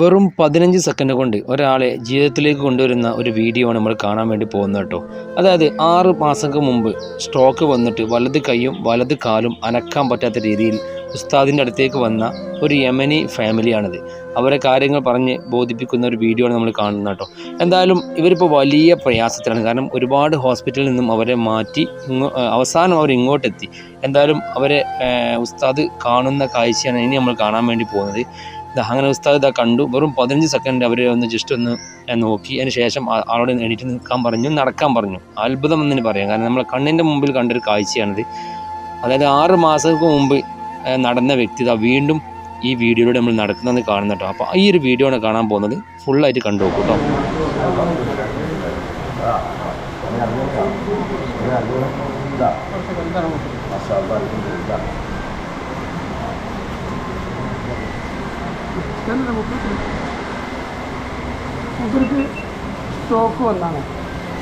വെറും പതിനഞ്ച് സെക്കൻഡ് കൊണ്ട് ഒരാളെ ജീവിതത്തിലേക്ക് കൊണ്ടുവരുന്ന ഒരു വീഡിയോ ആണ് നമ്മൾ കാണാൻ വേണ്ടി പോകുന്നത് കേട്ടോ. അതായത് ആറ് മാസങ്ങൾക്ക് മുമ്പ് സ്ട്രോക്ക് വന്നിട്ട് വലത് കൈയും വലത് കാലും അനക്കാൻ പറ്റാത്ത രീതിയിൽ ഉസ്താദിന്റെ അടുത്തേക്ക് വന്ന ഒരു യമനി ഫാമിലിയാണിത് അവരെ കാര്യങ്ങൾ പറഞ്ഞ് ബോധിപ്പിക്കുന്ന ഒരു വീഡിയോ ആണ് നമ്മൾ കാണുന്നത് കേട്ടോ. എന്തായാലും ഇവരിപ്പോൾ വലിയ പ്രയാസത്തിലാണ്. കാരണം ഒരുപാട് ഹോസ്പിറ്റലിൽ നിന്നും അവരെ മാറ്റി അവസാനം അവർ ഇങ്ങോട്ടെത്തി. എന്തായാലും അവരെ ഉസ്താദ് കാണുന്ന കാഴ്ചയാണ് ഇനി നമ്മൾ കാണാൻ വേണ്ടി പോകുന്നത്. അങ്ങനെ ഉസ്താദ് ഇതാ കണ്ടു. വെറും പതിനഞ്ച് സെക്കൻഡ് അവരെ ഒന്ന് ജസ്റ്റ് ഒന്ന് നോക്കി. അതിന് ശേഷം ആളോട് എണീറ്റ് നിൽക്കാൻ പറഞ്ഞു നടക്കാൻ പറഞ്ഞു. അത്ഭുതം എന്നതിന് പറയാം. കാരണം നമ്മളെ കണ്ണിന്റെ മുമ്പിൽ കണ്ടൊരു കാഴ്ചയാണിത്. അതായത് ആറ് മാസങ്ങൾക്ക് മുമ്പ് നടന്ന വ്യക്തി ഇതാ വീണ്ടും ഈ വീഡിയോയിലൂടെ നമ്മൾ നടക്കുന്നത് കാണുന്ന കേട്ടോ. അപ്പോൾ ഈ ഒരു വീഡിയോ ആണ് കാണാൻ പോകുന്നത്. ഫുള്ളായിട്ട് കണ്ടു നോക്കൂ കേട്ടോ മൂപ്പർക്ക് സ്ട്രോക്ക് വന്നാണ്.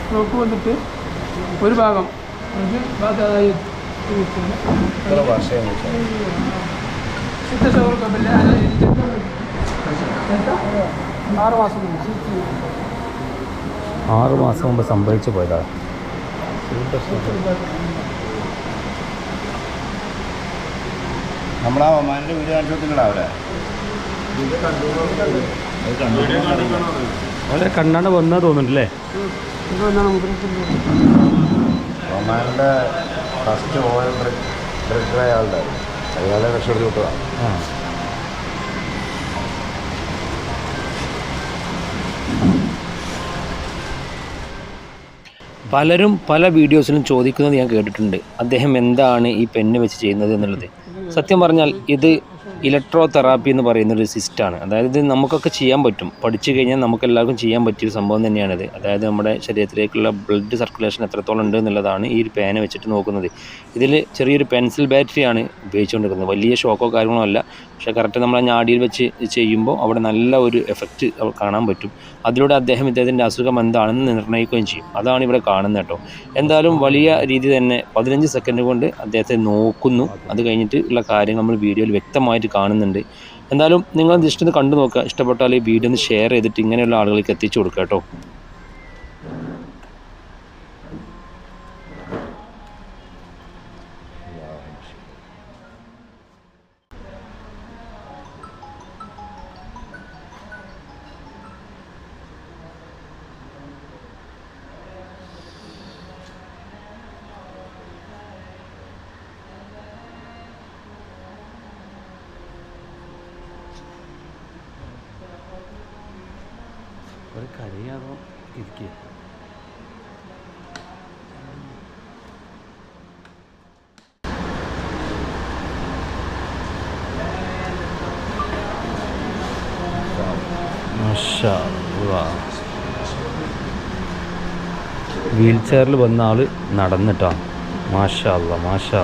സ്ട്രോക്ക് വന്നിട്ട് ഒരു ഭാഗം ഒരു ആറ് മാസം മുമ്പ്. ആറ് മാസം മുമ്പ് സംഭവിച്ചു പോയതാണ് നമ്മളാ ഒമാനിന്റെ വീട് കാണിച്ചു കൊടുത്തിട്ടുണ്ടോ അവരെ വളരെ കണ്ണാണ്ട് വന്ന തോന്നുന്നുണ്ടല്ലേ? ഒമാനിന്റെ ഫസ്റ്റ് ഓയിൽ ഡയറക്ടർ അയാളുടെ. അയാളെ രക്ഷപ്പെടുത്തി വിട്ടതാണ് പലരും പല വീഡിയോസിലും ചോദിക്കുന്നത് ഞാൻ കേട്ടിട്ടുണ്ട്. അദ്ദേഹം എന്താണ് ഈ പെണ്ണ് വെച്ച് ചെയ്യുന്നത് എന്നുള്ളത്? സത്യം പറഞ്ഞാൽ ഇത് ഇലക്ട്രോ തെറാപ്പി എന്ന് പറയുന്ന ഒരു സിസ്റ്റാണ്. അതായത് ഇത് നമുക്കൊക്കെ ചെയ്യാൻ പറ്റും. പഠിച്ചു കഴിഞ്ഞാൽ നമുക്ക് എല്ലാവർക്കും ചെയ്യാൻ പറ്റിയൊരു സംഭവം തന്നെയാണിത്. അതായത് നമ്മുടെ ശരീരത്തിലേക്കുള്ള ബ്ലഡ് സർക്കുലേഷൻ എത്രത്തോളം ഉണ്ട് എന്നുള്ളതാണ് ഈ ഒരു പേന വെച്ചിട്ട് നോക്കുന്നത്. ഇതിൽ ചെറിയൊരു പെൻസിൽ ബാറ്ററിയാണ് ഉപയോഗിച്ചുകൊണ്ടിരിക്കുന്നത്. വലിയ ഷോക്കോ കാര്യങ്ങളോ അല്ല. പക്ഷേ കറക്റ്റ് നമ്മളെ ഞാടിയിൽ വെച്ച് ചെയ്യുമ്പോൾ അവിടെ നല്ല ഒരു എഫക്റ്റ് കാണാൻ പറ്റും. അതിലൂടെ അദ്ദേഹം ഇദ്ദേഹത്തിന്റെ അസുഖം എന്താണെന്ന് നിർണയിക്കുകയും ചെയ്യും. അതാണ് ഇവിടെ കാണുന്നത് കേട്ടോ. എന്തായാലും വലിയ രീതി തന്നെ പതിനഞ്ച് സെക്കൻഡ് കൊണ്ട് അദ്ദേഹത്തെ നോക്കുന്നു. അത് കഴിഞ്ഞിട്ട് ഉള്ള കാര്യങ്ങൾ നമ്മൾ വീഡിയോയിൽ വ്യക്തമായിട്ട് കാണുന്നുണ്ട്. എന്തായാലും നിങ്ങൾ ജസ്റ്റ് ഒന്ന് കണ്ടു നോക്കുക ഇഷ്ടപ്പെട്ടാൽ ഈ വീഡിയോ ഒന്ന് ഷെയർ ചെയ്തിട്ട് ഇങ്ങനെയുള്ള ആളുകൾക്ക് എത്തിച്ചു കൊടുക്കുക കേട്ടോ. ഒരു കരയാണോ? ഇരിക്കുക വീൽ ചെയറിൽ വന്ന ആൾ നടന്നിട്ടാ. മാഷാ അല്ല മാഷാ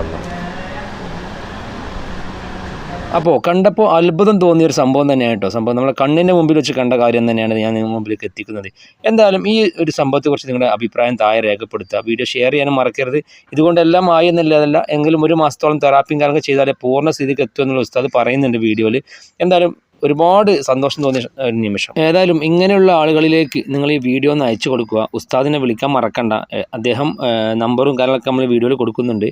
അപ്പോൾ കണ്ടപ്പോൾ അത്ഭുതം തോന്നിയ ഒരു സംഭവം തന്നെയാണ് കേട്ടോ സംഭവം നമ്മളെ കണ്ണിന്റെ മുമ്പിൽ വെച്ച് കണ്ട കാര്യം തന്നെയാണ് ഞാൻ നിങ്ങളുടെ മുമ്പിലേക്ക് എത്തിക്കുന്നത്. എന്തായാലും ഈ ഒരു സംഭവത്തെക്കുറിച്ച് നിങ്ങളുടെ അഭിപ്രായം താഴെ രേഖപ്പെടുത്തുക. വീഡിയോ ഷെയർ ചെയ്യാനും മറക്കരുത്. ഇതുകൊണ്ടെല്ലാം ആയി എന്നുള്ളതല്ല എങ്കിലും ഒരു മാസത്തോളം തെറാപ്പിയും കാര്യങ്ങളൊക്കെ ചെയ്താലേ പൂർണ സ്ഥിതിക്ക് എത്തുമെന്നുള്ള ഉസ്താദ് പറയുന്നുണ്ട് വീഡിയോയിൽ എന്തായാലും ഒരുപാട് സന്തോഷം തോന്നിയ ഒരു നിമിഷം. ഏതായാലും ഇങ്ങനെയുള്ള ആളുകളിലേക്ക് നിങ്ങൾ ഈ വീഡിയോ ഒന്ന് അയച്ചു കൊടുക്കുക. ഉസ്താദിനെ വിളിക്കാൻ മറക്കണ്ട. അദ്ദേഹം നമ്പറും കാര്യങ്ങളൊക്കെ നമ്മൾ വീഡിയോയിൽ കൊടുക്കുന്നുണ്ട്.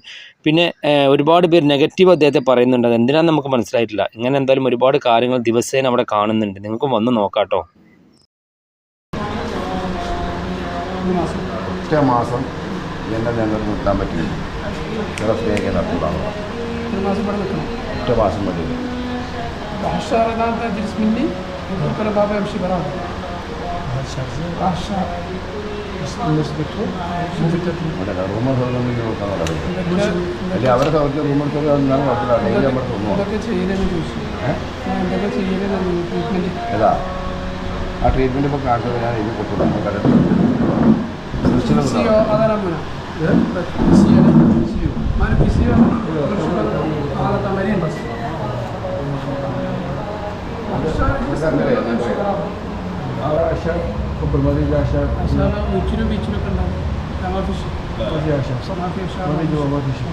പിന്നെ ഒരുപാട് പേര് നെഗറ്റീവ് അദ്ദേഹത്തെ പറയുന്നുണ്ട്. അത് എന്തിനാന്ന് നമുക്ക് മനസ്സിലായിട്ടില്ല. ഇങ്ങനെ എന്തായാലും ഒരുപാട് കാര്യങ്ങൾ ദിവസേന അവിടെ കാണുന്നുണ്ട്. നിങ്ങൾക്ക് വന്ന് നോക്കാട്ടോ ഒറ്റ മാസം എന്നെ നിർത്താൻ പറ്റില്ല ഒറ്റ മാസം പറ്റില്ല بحشار هذا جلس مني يقول له بابا يمشي براه بحشار الدكتور مو بالتدريب ഇവിടെ റൂമർ സൗകര്യം നോക്കാൻ അല്ലെ അവരെ സൗകര്യം റൂമർ സൗകര്യം എന്നാലും കുഴപ്പമില്ല ഡെയിലി നമ്മുടെ റൂമോ എന്തൊക്കെ ചെയ്യലെന്ന് ചോദിച്ചു ഏഹ് ഞാൻ എന്തൊക്കെ ചെയ്യലെന്ന് ട്രീറ്റ്മെൻറ്റ് ഏതാ ആ ട്രീറ്റ്മെൻറ്റ് ഇപ്പോൾ കാണിച്ചത് ഞാൻ ഇത് കൊടുത്തു നമുക്കത് فيسيو Buradan nereye? Aşağı kıpırmalıydı aşağı. Aşağıda üçünü bir içine kırmalı. Tamam fişi. Hadi aşağı. Tamam fişi. Hadi gidelim hadi fişi.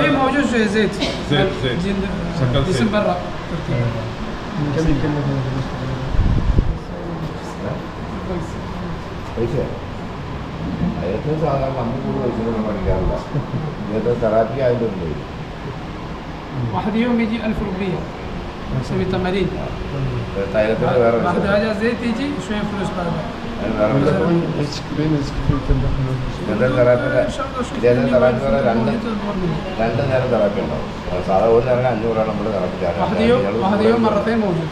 في موجود زيت زيت زيت زيت اسم برا كمل كمل كويس പൈസ ഏറ്റവും സാധാരണ നമ്മൾ കൂടുതൽ പൈസ ഒന്നും പഠിക്കാറില്ല ഇങ്ങനത്തെ തെറാപ്പി ആയതുകൊണ്ട് واحد يوم يجي 1000 روبيه نسوي تمارين തൈലത്തിന് വേറെ പൈസ واحد هذا زيت يجي شويه فلوس بعد അതിന് വേറെ പൈസ كمان ريسك بين ريسك في التدخل ഇങ്ങനത്തെ തെറാപ്പിയുടെ ان شاء الله شوف ഇതേ തെറാപ്പി വേറെ രണ്ട് واحد രണ്ട് നേരം തെറാപ്പി ഉണ്ടാവും അത് സാധാരണ ഒരു നേരം അഞ്ഞൂറാണ് നമ്മൾ തെറാപ്പി يوم واحد يوم مرتين موجود